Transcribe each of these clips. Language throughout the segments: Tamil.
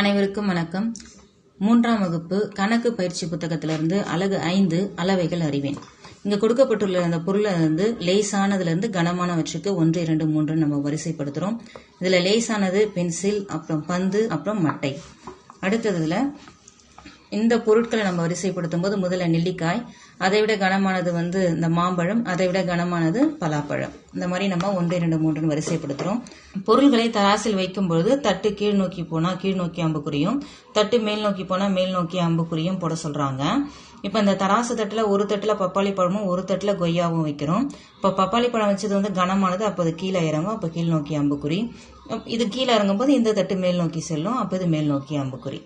அனைவருக்கும் வணக்கம். மூன்றாம் வகுப்பு கணக்கு பயிற்சி புத்தகத்திலிருந்து அலகு ஐந்து அளவைகள் அறிவேன். இங்க கொடுக்கப்பட்டுள்ள அந்த பொருளை வந்து லேசானதுலேருந்து கனமானவற்றுக்கு ஒன்று இரண்டு மூன்று நம்ம வரிசைப்படுத்துகிறோம் இதில் லேசானது பென்சில் அப்புறம் பந்து அப்புறம் மட்டை. அடுத்ததுல இந்த பொருட்களை நம்ம வரிசைப்படுத்தும் போது முதல்ல நெல்லிக்காய் அதை விட கனமானது வந்து இந்த மாம்பழம் அதை விட கனமானது பலாப்பழம். இந்த மாதிரி நம்ம ஒன்று இரண்டு மூன்றுன்னு வரிசைப்படுத்துறோம். பொருள்களை தராசில் வைக்கும் பொழுது தட்டு கீழ் நோக்கி போனா கீழ் நோக்கி அம்புக்குறியும் தட்டு மேல் நோக்கி போனா மேல் நோக்கி அம்புக்குறியும் போட சொல்றாங்க. இப்ப இந்த தராசு தட்டுல ஒரு தட்டுல பப்பாளி பழமும் ஒரு தட்டுல கொய்யாவும் வைக்கிறோம். இப்ப பப்பாளி பழம் வச்சது வந்து கனமானது அப்ப அது கீழே இறங்கும் அப்ப கீழ் நோக்கி அம்புக்குறி இது கீழே இறங்கும் போது இந்த தட்டு மேல் நோக்கி செல்லும் அப்ப இது மேல் நோக்கி அம்புக்குறி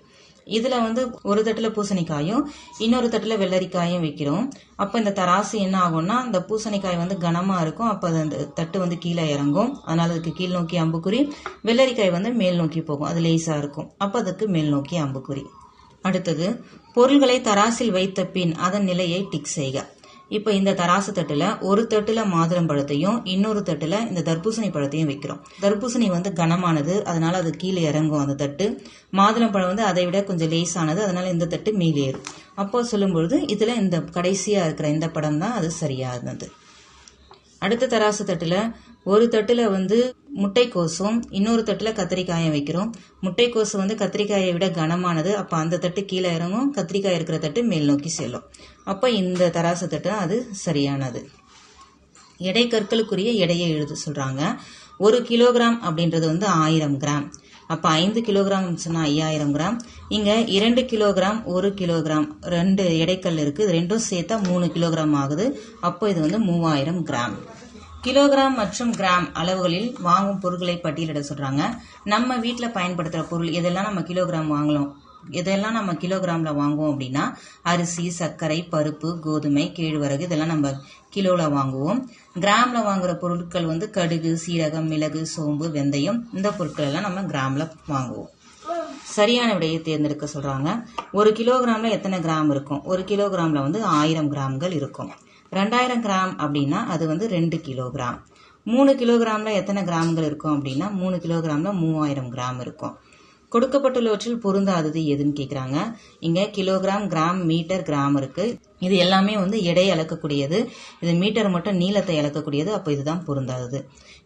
இதுல வந்து ஒரு தட்டுல பூசணிக்காயும் இன்னொரு தட்டுல வெள்ளரிக்காயும் வைக்கிறோம். அப்ப இந்த தராசு என்ன ஆகும்னா அந்த பூசணிக்காய் வந்து கனமா இருக்கும். அப்ப அந்த தட்டு வந்து கீழே இறங்கும். அதனால அதுக்கு கீழ் நோக்கி அம்புக்குறி வெள்ளரிக்காய் வந்து மேல் நோக்கி போகும். அது லேசா இருக்கும். அப்ப அதுக்கு மேல் நோக்கி அம்புக்குறி. அடுத்தது பொருள்களை தராசில் வைத்த பின் அதன் நிலையை டிக் செய்க. இப்போ இந்த தராசு தட்டுல ஒரு தட்டுல மாதுளம் பழத்தையும் இன்னொரு தட்டுல இந்த தர்பூசணி பழத்தையும் வைக்கிறோம். தர்பூசணி வந்து கனமானது அதனால அது கீழே இறங்கும் அந்த தட்டு. மாதுளம் பழம் வந்து அதை விட கொஞ்சம் லேசானது அதனால இந்த தட்டு மேலேறும் அப்போ சொல்லும்பொழுது இதுல இந்த கடைசியா இருக்கிற இந்த படம் தான் அது சரியானது. அடுத்த தராசு தட்டுல ஒரு தட்டுல வந்து முட்டைக்கோசும் இன்னொரு தட்டுல கத்திரிக்காயும் வைக்கிறோம். முட்டைக்கோசு வந்து கத்திரிக்காயை விட கனமானது. அப்ப அந்த தட்டு கீழே இறங்கும். கத்திரிக்காய் இருக்கிற தட்டு மேல் நோக்கி செல்லும். அப்ப இந்த தராசு தட்டு அது சரியானது. எடை கற்களுக்குரிய எடையை எழுத சொல்றாங்க. ஒரு கிலோகிராம் அப்படின்றது வந்து ஆயிரம் கிராம். அப்ப ஐந்து கிலோகிராம் சொன்னா ஐயாயிரம் கிராம். இங்க இரண்டு கிலோகிராம் ஒரு கிலோகிராம் ரெண்டு எடைக்கல் இருக்குது ரெண்டும் சேர்த்தா மூணு கிலோகிராம் ஆகுது. அப்போ இது வந்து மூவாயிரம் கிராம். கிலோகிராம் மற்றும் கிராம் அளவுகளில் வாங்கும் பொருட்களை பட்டியலிட சொல்றாங்க. நம்ம வீட்டில் பயன்படுத்துகிற பொருள் இதெல்லாம் நம்ம கிலோகிராம் வாங்கலாம் இதெல்லாம் நம்ம கிலோகிராமில் வாங்குவோம் அப்படின்னா அரிசி சர்க்கரை பருப்பு கோதுமை கேழ்வரகு இதெல்லாம் நம்ம கிலோவில் வாங்குவோம். கிராமில் வாங்குகிற பொருட்கள் வந்து கடுகு சீரகம் மிளகு சோம்பு வெந்தயம் இந்த பொருட்கள் எல்லாம் நம்ம கிராமில் வாங்குவோம். சரியான விடையை தேர்ந்தெடுக்க சொல்கிறாங்க ஒரு கிலோகிராமில் எத்தனை கிராம் இருக்கும்? ஒரு கிலோகிராமில் வந்து ஆயிரம் கிராம்கள் இருக்கும். ரெண்டாயிரம் கிராம் அப்படின்னா அது வந்து ரெண்டு கிலோகிராம். மூணு கிலோகிராமில் எத்தனை கிராம்கள் இருக்கும் அப்படின்னா மூணு கிலோகிராமில் மூவாயிரம் கிராம் இருக்கும். கொடுக்கப்பட்டுள்ளவற்றில் பொருந்தாதது எதுன்னு கேட்குறாங்க இங்கே கிலோகிராம் கிராம் மீட்டர் கிராம் இருக்குது இது எல்லாமே வந்து எடை அளக்கக்கூடியது. இது மீட்டர் மட்டும் நீளத்தை அளக்கக்கூடியது. அப்போ இதுதான் பொருந்தாதது.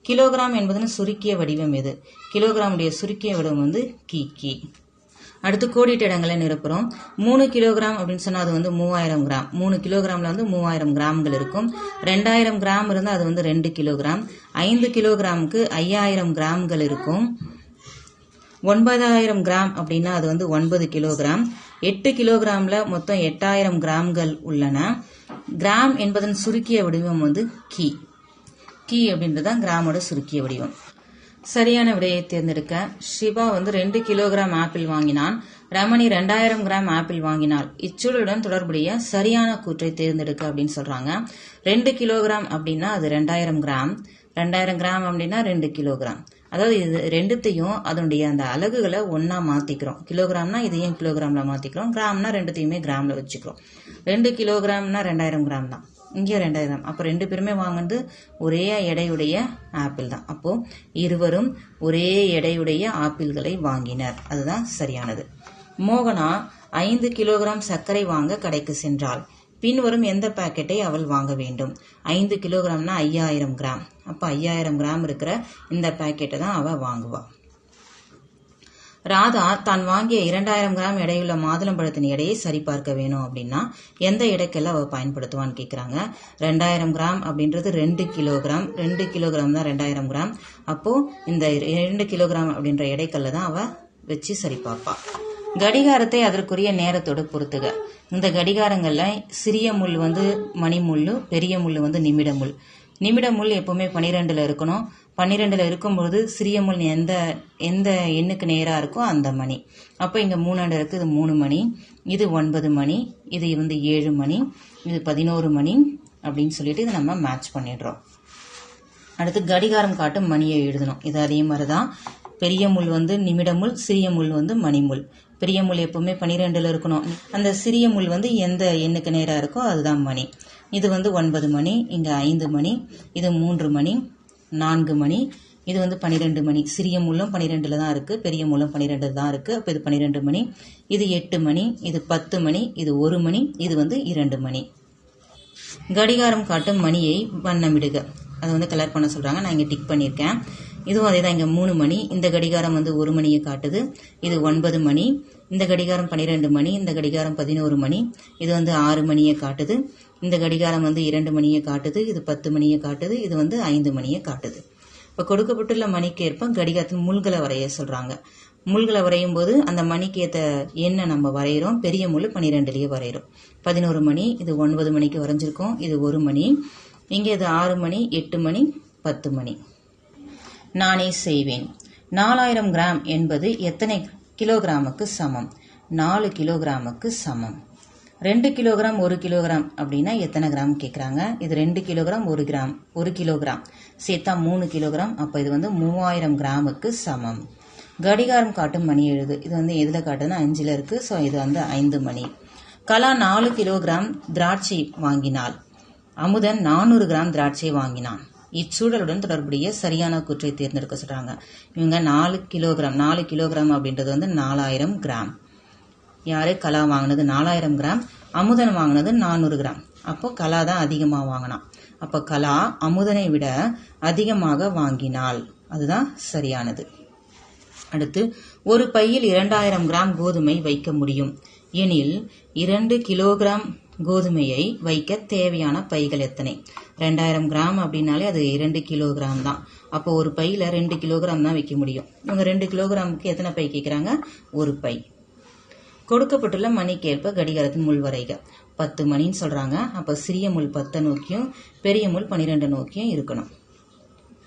கிலோகிராம் என்பதுன்னு சுருக்கிய வடிவம் எது? கிலோகிராமுடைய சுருக்கிய வடிவம் வந்து கி கி. அடுத்து கோடிட்ட இடங்களை நிரப்புறோம். மூணு கிலோகிராம் அப்படின்னு சொன்னால் அது வந்து மூவாயிரம் கிராம். மூணு கிலோகிராமில் வந்து மூவாயிரம் கிராம்கள் இருக்கும். ரெண்டாயிரம் கிராம் இருந்தால் அது வந்து ரெண்டு கிலோகிராம். ஐந்து கிலோகிராமுக்கு ஐயாயிரம் கிராம்கள் இருக்கும். ஒன்பதாயிரம் கிராம் அப்படின்னா அது வந்து ஒன்பது கிலோகிராம். எட்டு கிலோகிராமில் மொத்தம் எட்டாயிரம் கிராம்கள் உள்ளன. கிராம் என்பதன் சுருக்கிய வடிவம் வந்து கி. கி அப்படின்றதான் கிராமோட சுருக்கிய வடிவம். சரியான விடையை தேர்ந்தெடுக்க ஷிபா வந்து ரெண்டு கிலோகிராம் ஆப்பிள் வாங்கினான். ரமணி ரெண்டாயிரம் கிராம் ஆப்பிள் வாங்கினாள். இச்சூழலுடன் தொடர்புடைய சரியான கூற்றை தேர்ந்தெடுக்க அப்படின்னு சொல்றாங்க. ரெண்டு கிலோகிராம் அப்படின்னா அது ரெண்டாயிரம் கிராம். ரெண்டாயிரம் கிராம் அப்படின்னா ரெண்டு கிலோகிராம். அதாவது இது ரெண்டுத்தையும் அதனுடைய அந்த அலகுகளை ஒன்னா மாத்திக்கிறோம். கிலோகிராம்னா இதையும் கிலோகிராம்ல மாத்திக்கிறோம்? கிராம்னா ரெண்டுத்தையுமே கிராம்ல வச்சுக்கிறோம். ரெண்டு கிலோகிராம்னா ரெண்டாயிரம் கிராம் தான். இங்கே ரெண்டாயிரம் அப்போ ரெண்டு பேருமே வாங்கினது ஒரே எடையுடைய ஆப்பிள் தான். அப்போது இருவரும் ஒரே எடையுடைய ஆப்பிள்களை வாங்கினர். அதுதான் சரியானது. மோகனா ஐந்து கிலோகிராம் சர்க்கரை வாங்க கடைக்கு சென்றாள். பின்வரும் எந்த பாக்கெட்டை அவள் வாங்க வேண்டும்? ஐந்து கிலோகிராம்னா ஐயாயிரம் கிராம். அப்போ ஐயாயிரம் கிராம் இருக்கிற இந்த பாக்கெட்டை தான் அவள் வாங்குவாள் ராதா தான் வாங்கிய இரண்டாயிரம் கிராம் எடையுள்ள மாதுளம்பழத்தின் எடையை சரிபார்க்க வேணும் அப்படின்னா எந்த எடைக்கெல்லாம் அவ பயன்படுத்துவான்னு கேட்குறாங்க ரெண்டாயிரம் கிராம் அப்படின்றது ரெண்டு கிலோகிராம் ரெண்டு கிலோகிராம் தான் ரெண்டாயிரம் கிராம். அப்போ இந்த இரண்டு கிலோகிராம் அப்படின்ற எடைக்கல்ல தான் அவ வச்சு சரிபார்ப்பா. கடிகாரத்தை அதற்குரிய நேரத்தோடு பொறுத்துக. இந்த கடிகாரங்கள்ல சிறிய முள் வந்து மணி முள்ளு பெரிய முள் வந்து நிமிட முள் நிமிட முள் எப்போவுமே பனிரெண்டுல இருக்கணும். பன்னிரெண்டில் இருக்கும்பொழுது சிறிய மணி எந்த எந்த எண்ணுக்கு நேராக இருக்கோ அந்த மணி. அப்போ இங்கே மூணாண்டு இருக்குது இது மூணு மணி. இது ஒன்பது மணி. இது வந்து ஏழு மணி. இது பதினோரு மணி அப்படின்னு சொல்லிட்டு இதை நம்ம மேட்ச் பண்ணிடுறோம். அடுத்து கடிகாரம் காட்டும் மணியை எழுதணும். இது அதே மாதிரி தான் பெரிய முள் வந்து நிமிடமுள் சிறிய முள் வந்து மணிமுள் பெரிய முள் எப்பவுமே பன்னிரெண்டில் இருக்கணும். அந்த சிறிய முள் வந்து எந்த எண்ணுக்கு நேராக இருக்கோ அதுதான் மணி. இது வந்து ஒன்பது மணி இங்கே ஐந்து மணி இது மூன்று மணி. நான்கு மணி. இது வந்து பன்னிரெண்டு மணி. சிறிய மூலம் பன்னிரெண்டில் தான் இருக்குது பெரிய மூலம் பன்னிரெண்டு தான் இருக்குது அப்போ இது பன்னிரெண்டு மணி. இது எட்டு மணி. இது பத்து மணி. இது ஒரு மணி. இது வந்து இரண்டு மணி. கடிகாரம் காட்டும் மணியை வண்ணமிடுக. அதை வந்து கலர் பண்ண சொல்கிறாங்க நான் இங்கே டிக் பண்ணியிருக்கேன். இதுவும் அதே தான். இங்கே மூணு மணி. இந்த கடிகாரம் வந்து ஒரு மணியை காட்டுது. இது ஒன்பது மணி. இந்த கடிகாரம் பன்னிரெண்டு மணி. இந்த கடிகாரம் பதினோரு மணி. இது வந்து ஆறு மணியை காட்டுது. இந்த கடிகாரம் வந்து இரண்டு மணியை காட்டுது இது பத்து மணியை காட்டுது இது வந்து ஐந்து மணியை காட்டுது. இப்போ கொடுக்கப்பட்டுள்ள மணிக்கு ஏற்ப கடிகாரத்தின் முள்களை வரைய சொல்கிறாங்க முள்களை வரையும் போது அந்த மணிக்கு என்ன நம்ம வரைகிறோம் பெரிய முள் பன்னிரெண்டுலேயே வரைகிறோம் பதினோரு மணி இது ஒன்பது மணிக்கு வரைஞ்சிருக்கோம். இது ஒரு மணி. இங்கே இது ஆறு மணி எட்டு மணி பத்து மணி. நானே செய்வேன். நாலாயிரம் கிராம் என்பது எத்தனை கிலோகிராமுக்கு சமம்? நாலு கிலோகிராமுக்கு சமம். ரெண்டு கிலோகிராம் ஒரு கிலோகிராம் அப்படின்னா எத்தனை கிராம் கேட்குறாங்க இது ரெண்டு கிலோகிராம் ஒரு கிராம். ஒரு கிலோகிராம். சேர்த்தா மூணு கிலோகிராம். அப்போ இது வந்து மூவாயிரம் கிராமுக்கு சமம். கடிகாரம் காட்டும் மணி எழுது. இது வந்து எதில் காட்டுதுன்னா அஞ்சில் இருக்குது ஸோ இது வந்து ஐந்து மணி. கலா நாலு கிலோகிராம் திராட்சை வாங்கினாள் அமுதன் நானூறு கிராம் திராட்சை வாங்கினான். இச்சூழலுடன் தொடர்புடைய சரியான குற்றை தேர்ந்தெடுக்க சொல்கிறாங்க இவங்க நாலு கிலோகிராம் நாலு கிலோகிராம் அப்படின்றது வந்து நாலாயிரம் கிராம். யார் கலா வாங்கினது நாலாயிரம் கிராம் அமுதன் வாங்கினது நானூறு கிராம். அப்போ கலா தான் அதிகமாக வாங்கினான். அப்போ கலா அமுதனை விட அதிகமாக வாங்கினாள். அதுதான் சரியானது. அடுத்து ஒரு பையில் இரண்டாயிரம் கிராம் கோதுமை வைக்க முடியும். எனில் இரண்டு கிலோகிராம் கோதுமையை வைக்க தேவையான பைகள் எத்தனை? ரெண்டாயிரம் கிராம் அப்படின்னாலே அது இரண்டு கிலோகிராம் தான். அப்போ ஒரு பையில் ரெண்டு கிலோகிராம் தான் வைக்க முடியும். இவங்க ரெண்டு கிலோகிராமுக்கு எத்தனை பை கேட்குறாங்க ஒரு பை. கொடுக்கப்பட்டுள்ள மணிக்கேற்ப கடிகாரத்தின் முள் வரைக. பத்து மணின்னு சொல்கிறாங்க அப்போ சிறிய முள் பத்தை நோக்கியும் பெரிய முள் பன்னிரெண்டு நோக்கியும் இருக்கணும்.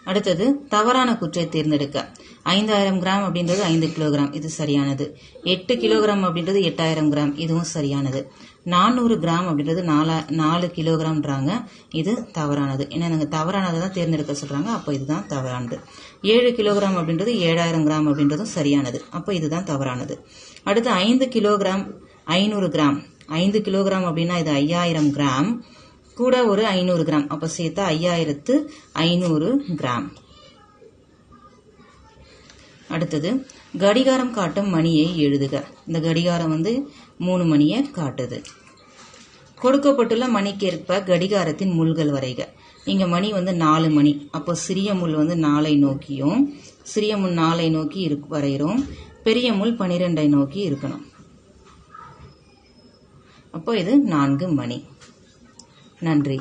அடுத்தது தவறான குற்றை தேர்ந்தெடுக்க. ஐந்தாயிரம் கிராம் அப்படின்றது ஐந்து கிலோகிராம். இது சரியானது. எட்டு கிலோகிராம் அப்படின்றது எட்டாயிரம் கிராம். இதுவும் சரியானது. நானூறு கிராம் அப்படின்றது நாலா நாலு கிலோகிராம்ன்றாங்க. இது தவறானது. ஏன்னா நாங்கள் தவறானதை தான் தேர்ந்தெடுக்க சொல்கிறாங்க அப்போ இதுதான் தவறானது. ஏழு கிலோகிராம் அப்படின்றது ஏழாயிரம் கிராம் அப்படின்றதும் சரியானது. அப்போ இதுதான் தவறானது. அடுத்து ஐந்து கிலோகிராம் ஐநூறு கிராம். ஐந்து கிலோகிராம் அப்படின்னா இது ஐயாயிரம் கிராம். கூட ஒரு ஐநூறு கிராம். அப்போ சேர்த்தா ஐயாயிரத்து ஐநூறு கிராம். அடுத்தது கடிகாரம் காட்டும் மணியை எழுதுக. இந்த கடிகாரம் வந்து மூணு மணியை காட்டுது. கொடுக்கப்பட்டுள்ள மணிக்கேற்ப கடிகாரத்தின் முள்கள் வரைக. இங்க மணி வந்து நாலு மணி. அப்போ சிறிய முள் வந்து நாளை நோக்கியும் சிறிய முள் நாளை நோக்கி இருக்கு வரைகிறோம். பெரிய முள் பனிரெண்டை நோக்கி இருக்கணும். அப்போ இது நான்கு மணி. நன்றி.